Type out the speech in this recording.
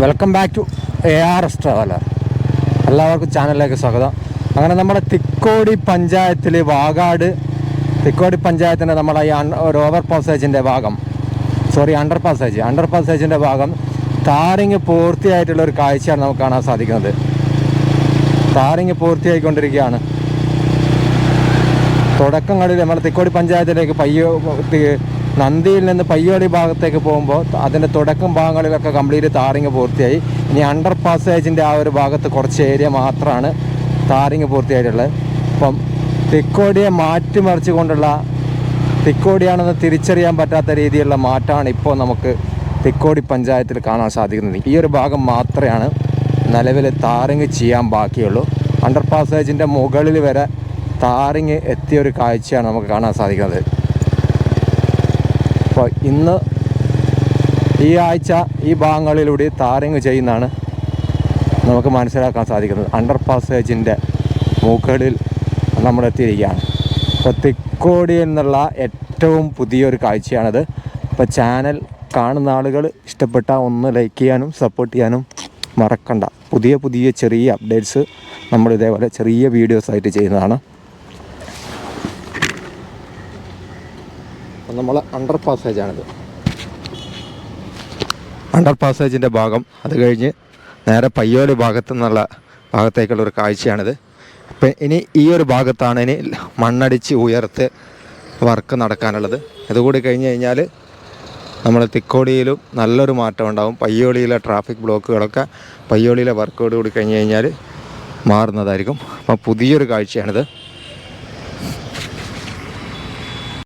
Welcome back to A R S traveller എല്ലാവർക്കും ചാനലിലേക്ക് സ്വാഗതം. അങ്ങനെ നമ്മുടെ തിക്കോടി പഞ്ചായത്തിൽ വാഗാട് തിക്കോടി പഞ്ചായത്തിന്റെ നമ്മുടെ ഈ ഒരു ഓവർ പാസേജിന്റെ ഭാഗം. സോറി അണ്ടർ പാസേജ് അണ്ടർ പാസേജിന്റെ ഭാഗം താറിങ് പൂർത്തിയായിട്ടുള്ള ഒരു കാഴ്ചയാണ് നമുക്ക് കാണാൻ സാധിക്കുന്നത്. താറിങ് പൂർത്തിയായിക്കൊണ്ടിരിക്കുകയാണ്. തുടക്കങ്ങളിൽ നമ്മൾ തിക്കോടി പഞ്ചായത്തിലേക്ക് പയ്യോ നന്ദിയിൽ നിന്ന് പയ്യോടി ഭാഗത്തേക്ക് പോകുമ്പോൾ അതിന്റെ തുടക്കം ഭാഗങ്ങളിലൊക്കെ കംപ്ലീറ്റ് താറിങ് പൂർത്തിയായി. ഇനി അണ്ടർ പാസേജിന്റെ ആ ഒരു ഭാഗത്ത് കുറച്ച് ഏരിയ മാത്രമാണ് താറിങ് പൂർത്തിയായിട്ടുള്ളത്. അപ്പം തിക്കോടിയെ മാറ്റിമറിച്ച് കൊണ്ടുള്ള തിക്കോടിയാണെന്ന് തിരിച്ചറിയാൻ പറ്റാത്ത രീതിയിലുള്ള മാറ്റമാണ് ഇപ്പോൾ നമുക്ക് തിക്കോടി പഞ്ചായത്തിൽ കാണാൻ സാധിക്കുന്നത്. ഈ ഒരു ഭാഗം മാത്രമാണ് നിലവിൽ താറിങ് ചെയ്യാൻ ബാക്കിയുള്ളൂ. അണ്ടർ പാസേജിന്റെ മുകളിൽ വരെ താറിങ് എത്തിയ ഒരു കാഴ്ചയാണ് നമുക്ക് കാണാൻ സാധിക്കുന്നത്. അപ്പോൾ ഇന്ന് ഈ ആഴ്ച ഈ ഭാഗങ്ങളിലൂടെ താരങ്ങ് ചെയ്യുന്നതാണ് നമുക്ക് മനസ്സിലാക്കാൻ സാധിക്കുന്നത്. അണ്ടർ പാസേജിന്റെ മുകളിൽ നമ്മൾ എത്തിയിരിക്കുകയാണ്. അപ്പോൾ തിക്കോടി എന്നുള്ള ഏറ്റവും പുതിയൊരു കാഴ്ചയാണിത്. അപ്പോൾ ചാനൽ കാണുന്ന ആളുകൾ ഇഷ്ടപ്പെട്ട ഒന്ന് ലൈക്ക് ചെയ്യാനും സപ്പോർട്ട് ചെയ്യാനും മറക്കണ്ട. പുതിയ പുതിയ ചെറിയ അപ്ഡേറ്റ്സ് നമ്മൾ ഇതേപോലെ ചെറിയ വീഡിയോസ് ആയിട്ട് ചെയ്യുന്നതാണ്. അപ്പോൾ നമ്മൾ അണ്ടർ പാസേജാണിത് അണ്ടർ പാസേജിന്റെ ഭാഗം അത് കഴിഞ്ഞ് നേരെ പയ്യോലി ഭാഗത്തു നിന്നുള്ള ഭാഗത്തേക്കുള്ള ഒരു കാഴ്ചയാണിത്. ഇപ്പം ഇനി ഈ ഒരു ഭാഗത്താണ് ഇനി മണ്ണടിച്ച് ഉയർത്ത് വർക്ക് നടക്കാനുള്ളത്. ഇതുകൂടി കഴിഞ്ഞ് കഴിഞ്ഞാൽ നമ്മൾ തിക്കോടിയിലും നല്ലൊരു മാറ്റം ഉണ്ടാകും പയ്യോളിയിലെ ട്രാഫിക് ബ്ലോക്കുകളൊക്കെ പയ്യോളിയിലെ വർക്കോട് കൂടി കഴിഞ്ഞ് കഴിഞ്ഞാൽ മാറുന്നതായിരിക്കും. അപ്പം പുതിയൊരു കാഴ്ചയാണിത്.